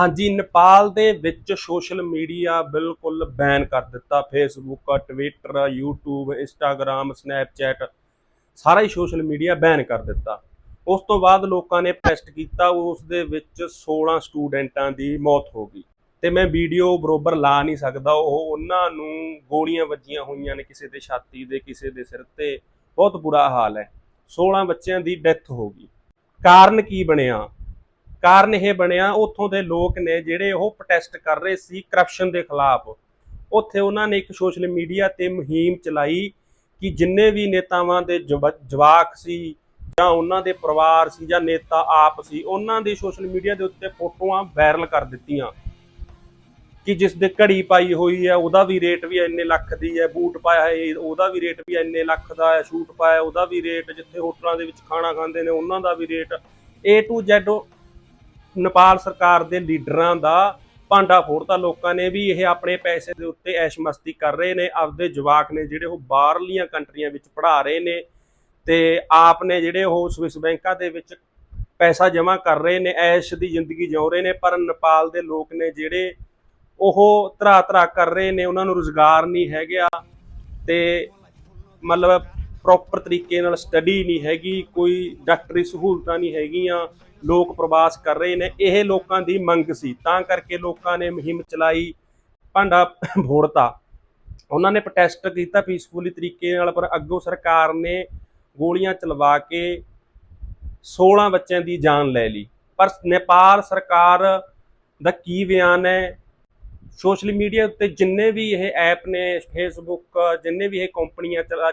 ਹਾਂਜੀ, ਨੇਪਾਲ ਦੇ ਵਿੱਚ ਸੋਸ਼ਲ ਮੀਡੀਆ ਬਿਲਕੁਲ ਬੈਨ ਕਰ ਦਿੱਤਾ। Facebook Twitter YouTube Instagram Snapchat ਸਾਰਾ ਹੀ ਸੋਸ਼ਲ ਮੀਡੀਆ ਬੈਨ ਕਰ ਦਿੱਤਾ। ਉਸ ਤੋਂ ਬਾਅਦ ਲੋਕਾਂ ਨੇ ਪ੍ਰੋਟੈਸਟ ਕੀਤਾ, ਉਸ ਦੇ ਵਿੱਚ 16 ਸਟੂਡੈਂਟਾਂ ਦੀ ਮੌਤ ਹੋ ਗਈ। ਤੇ ਮੈਂ ਵੀਡੀਓ ਬਰੋਬਰ ਲਾ ਨਹੀਂ ਸਕਦਾ, ਉਹ ਉਹਨਾਂ ਨੂੰ ਗੋਲੀਆਂ ਵੱਜੀਆਂ ਹੋਈਆਂ ਨੇ ਕਿਸੇ ਦੇ ਛਾਤੀ ਦੇ, ਕਿਸੇ ਦੇ ਸਿਰ ਤੇ। ਬਹੁਤ ਬੁਰਾ ਹਾਲ ਹੈ। 16 ਬੱਚਿਆਂ ਦੀ ਡੈਥ ਹੋ ਗਈ। ਕਾਰਨ ਕੀ ਬਣਿਆ? ਕਾਰਨ ਇਹ ਬਣਿਆ, ਉੱਥੋਂ ਦੇ ਲੋਕ ਨੇ ਜਿਹੜੇ ਉਹ ਪ੍ਰੋਟੈਸਟ ਕਰ ਰਹੇ ਸੀ ਕਰਪਸ਼ਨ ਦੇ ਖਿਲਾਫ। ਉੱਥੇ ਉਹਨਾਂ ਨੇ ਇੱਕ ਸੋਸ਼ਲ ਮੀਡੀਆ ਤੇ ਮੁਹਿੰਮ ਚਲਾਈ ਕਿ ਜਿੰਨੇ ਵੀ ਨੇਤਾਵਾਂ ਦੇ ਜਵਾ- ਜਵਾਕ ਸੀ ਜਾਂ ਉਹਨਾਂ ਦੇ ਪਰਿਵਾਰ ਸੀ ਜਾਂ ਨੇਤਾ ਆਪ ਸੀ, ਉਹਨਾਂ ਦੀ ਸੋਸ਼ਲ ਮੀਡੀਆ ਦੇ ਉੱਤੇ ਫੋਟੋਆਂ ਵਾਇਰਲ ਕਰ ਦਿੱਤੀਆਂ। ਕਿ ਜਿਸ ਦੇ ਘੜੀ ਪਾਈ ਹੋਈ ਹੈ, ਉਹਦਾ ਵੀ ਰੇਟ ਵੀ ਇੰਨੇ ਲੱਖ ਦੀ ਹੈ, ਬੂਟ ਪਾਇਆ ਹੈ ਉਹਦਾ ਵੀ ਰੇਟ ਵੀ ਇੰਨੇ ਲੱਖ ਦਾ ਹੈ, ਸ਼ੂਟ ਪਾਇਆ ਉਹਦਾ ਵੀ ਰੇਟ ਜਿੱਥੇ ਹੋਟਲਾਂ ਦੇ ਵਿੱਚ ਖਾਣਾ ਖਾਂਦੇ ਨੇ, ਉਹਨਾਂ ਦਾ ਵੀ rate A to Z Nepal ਸਰਕਾਰ ਦੇ ਲੀਡਰਾਂ ਦਾ ਭਾਂਡਾ ਫੋੜਤਾ। ਲੋਕਾਂ ਨੇ ਵੀ ਇਹ ਆਪਣੇ ਪੈਸੇ ਦੇ ਉੱਤੇ ਐਸ਼ ਮਸਤੀ ਕਰ ਰਹੇ ਨੇ। ਆਪਦੇ ਜਵਾਕ ਨੇ ਜਿਹੜੇ ਉਹ ਬਾਹਰਲੀਆਂ ਕੰਟਰੀਆਂ ਵਿੱਚ ਪੜ੍ਹਾ ਰਹੇ ਨੇ ਤੇ ਆਪ ਨੇ ਜਿਹੜੇ ਉਹ ਸਵਿਸ ਬੈਂਕਾਂ ਦੇ ਵਿੱਚ ਪੈਸਾ ਜਮ੍ਹਾਂ ਕਰ ਰਹੇ ਨੇ, ਐਸ਼ ਦੀ ਜ਼ਿੰਦਗੀ ਜਿਉ ਰਹੇ ਨੇ, ਪਰ ਨੇਪਾਲ ਦੇ ਲੋਕ ਨੇ ਜਿਹੜੇ ਉਹ ਧਰਾ ਧਰਾ ਕਰ ਰਹੇ ਨੇ। ਉਹਨਾਂ ਨੂੰ ਰੋਜ਼ਗਾਰ ਨਹੀਂ ਹੈਗਾ ਤੇ ਮਤਲਬ ਪ੍ਰੋਪਰ ਤਰੀਕੇ ਨਾਲ ਸਟੱਡੀ ਨਹੀਂ ਹੈਗੀ, ਕੋਈ ਡਾਕਟਰੀ ਸਹੂਲਤਾਂ ਨਹੀਂ ਹੈਗੀਆਂ, ਲੋਕ ਪ੍ਰਵਾਸ ਕਰ ਰਹੇ ਨੇ, ਇਹ ਲੋਕਾਂ ਦੀ ਮੰਗ ਸੀ। ਤਾਂ ਕਰਕੇ ਲੋਕਾਂ ਨੇ ਮੁਹਿੰਮ ਚਲਾਈ, ਭਾਂਡਾ ਫੋੜਤਾ ਉਹਨਾਂ ਨੇ ਪ੍ਰੋਟੈਸਟ ਕੀਤਾ ਪੀਸਫੁਲੀ ਤਰੀਕੇ ਨਾਲ, ਪਰ ਅੱਗੋਂ ਸਰਕਾਰ ਨੇ ਗੋਲੀਆਂ ਚਲਵਾ ਕੇ 16 ਬੱਚਿਆਂ ਦੀ ਜਾਨ ਲੈ ਲਈ। ਪਰ ਨੇਪਾਲ ਸਰਕਾਰ ਦਾ ਕੀ ਬਿਆਨ ਹੈ? ਸੋਸ਼ਲ ਮੀਡੀਆ ਉੱਤੇ ਜਿੰਨੇ ਵੀ ਇਹ ਐਪ ਨੇ ਫੇਸਬੁੱਕ ਜਿੰਨੇ ਵੀ ਇਹ ਕੰਪਨੀਆਂ ਚਲਾ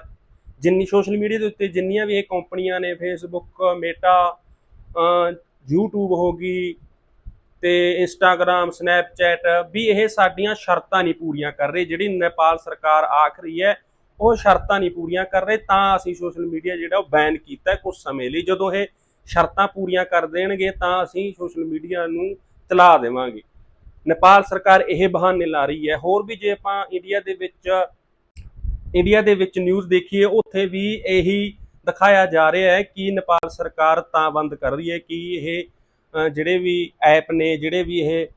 ਜਿੰਨੀ ਸੋਸ਼ਲ ਮੀਡੀਆ ਦੇ ਉੱਤੇ ਜਿੰਨੀਆਂ ਵੀ ਇਹ ਕੰਪਨੀਆਂ ਨੇ ਫੇਸਬੁੱਕ ਮੇਟਾ YouTube ਹੋ ਗਈ ਤੇ ਇੰਸਟਾਗ੍ਰam ਸਨੈਪਚੈਟ ਵੀ ਇਹ ਸਾਡੀਆਂ ਸ਼ਰਤਾਂ ਨਹੀਂ ਪੂਰੀਆਂ ਕਰ ਰਹੀ। ਜਿਹੜੀ ਨੇਪਾਲ ਸਰਕਾਰ ਆਖ ਰਹੀ ਹੈ, ਉਹ ਸ਼ਰਤਾਂ ਨਹੀਂ ਪੂਰੀਆਂ ਕਰ ਰਹੇ। ਤਾਂ ਅਸੀਂ ਸੋਸ਼ਲ ਮੀਡੀਆ ਜਿਹੜਾ ਉਹ ਬੈਨ ਕੀਤਾ ਕੁਝ ਸਮੇਂ ਲਈ। ਜਦੋਂ ਇਹ ਸ਼ਰਤਾਂ ਪੂਰੀਆਂ ਕਰ ਦੇਣਗੇ, ਤਾਂ ਅਸੀਂ ਸੋਸ਼ਲ ਮੀਡੀਆ ਨੂੰ ਚਲਾ ਦੇਵਾਂਗੇ। ਨੇਪਾਲ ਸਰਕਾਰ ਇਹ ਬਹਾਨੇ ਲਾ ਰਹੀ ਹੈ। ਹੋਰ ਵੀ ਜੇ ਆਪਾਂ ਇੰਡੀਆ ਦੇ ਵਿੱਚ ਇੰਡੀਆ ਦੇ ਵਿੱਚ ਨਿਊਜ਼ ਦੇਖੀਏ, ਉੱਥੇ ਵੀ ਇਹੀ ਦਿਖਾਇਆ ਜਾ ਰਿਹਾ ਹੈ ਕਿ ਨੇਪਾਲ ਸਰਕਾਰ ਤਾਂ ਬੰਦ ਕਰ ਰਹੀ ਹੈ ਕਿ ਇਹ ਜਿਹੜੇ ਵੀ ਐਪ ਨੇ, ਜਿਹੜੇ ਵੀ ਇਹ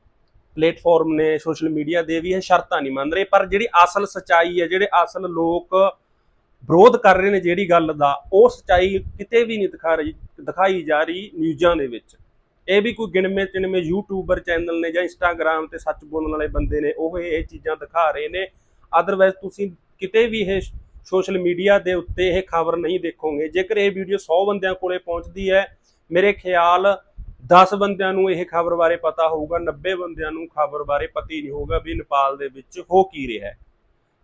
ਪਲੇਟਫਾਰਮ ਨੇ, ਸੋਸ਼ਲ ਮੀਡੀਆ ਦੇ ਵੀ ਇਹ ਸ਼ਰਤਾਂ ਨਹੀਂ ਮੰਨ ਰਹੇ। ਪਰ ਜਿਹੜੀ ਅਸਲ ਸਚਾਈ ਹੈ, ਜਿਹੜੇ ਅਸਲ ਲੋਕ ਵਿਰੋਧ ਕਰ ਰਹੇ ਨੇ ਜਿਹੜੀ ਗੱਲ ਦਾ, ਉਹ ਸਚਾਈ ਕਿਤੇ ਵੀ ਨਹੀਂ ਦਿਖਾ ਰਹੀ, ਦਿਖਾਈ ਜਾ ਰਹੀ ਨਿਊਜ਼ਾਂ ਦੇ ਵਿੱਚ। ਇਹ ਵੀ ਕੋਈ ਗਿਣਵੇਂ ਚਿਣਵੇਂ ਯੂਟਿਊਬਰ ਚੈਨਲ ਨੇ ਜਾਂ ਇੰਸਟਾਗ੍ਰam ਤੇ ਸੱਚ ਬੋਲਣ ਵਾਲੇ ਬੰਦੇ ਨੇ, ਉਹ ਇਹ ਚੀਜ਼ਾਂ ਦਿਖਾ ਰਹੇ ਨੇ। ਅਦਰਵਾਇਜ਼ ਤੁਸੀਂ ਕਿਤੇ ਵੀ ਇਹ ਸੋਸ਼ਲ ਮੀਡੀਆ ਦੇ ਉੱਤੇ ਇਹ ਖਬਰ ਨਹੀਂ ਦੇਖੋਗੇ, ਜੇਕਰ ਇਹ ਵੀਡੀਓ 100 ਬੰਦਿਆਂ ਕੋਲੇ ਪਹੁੰਚਦੀ ਹੈ, ਮੇਰੇ ਖਿਆਲ 10 ਬੰਦਿਆਂ ਨੂੰ ਇਹ ਖਬਰ ਬਾਰੇ ਪਤਾ ਹੋਊਗਾ 90 ਬੰਦਿਆਂ ਨੂੰ ਖਬਰ ਬਾਰੇ ਪਤਾ ਹੀ ਨਹੀਂ ਹੋਊਗਾ ਵੀ ਨੇਪਾਲ ਦੇ ਵਿੱਚ ਹੋ ਕੀ ਰਿਹਾ ਹੈ।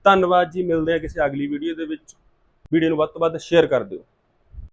ਧੰਨਵਾਦ ਜੀ, ਮਿਲਦੇ ਹਾਂ ਕਿਸੇ ਅਗਲੀ ਵੀਡੀਓ ਦੇ ਵਿੱਚ। ਵੀਡੀਓ ਨੂੰ ਵੱਧ ਤੋਂ ਵੱਧ ਸ਼ੇਅਰ ਕਰ ਦਿਓ।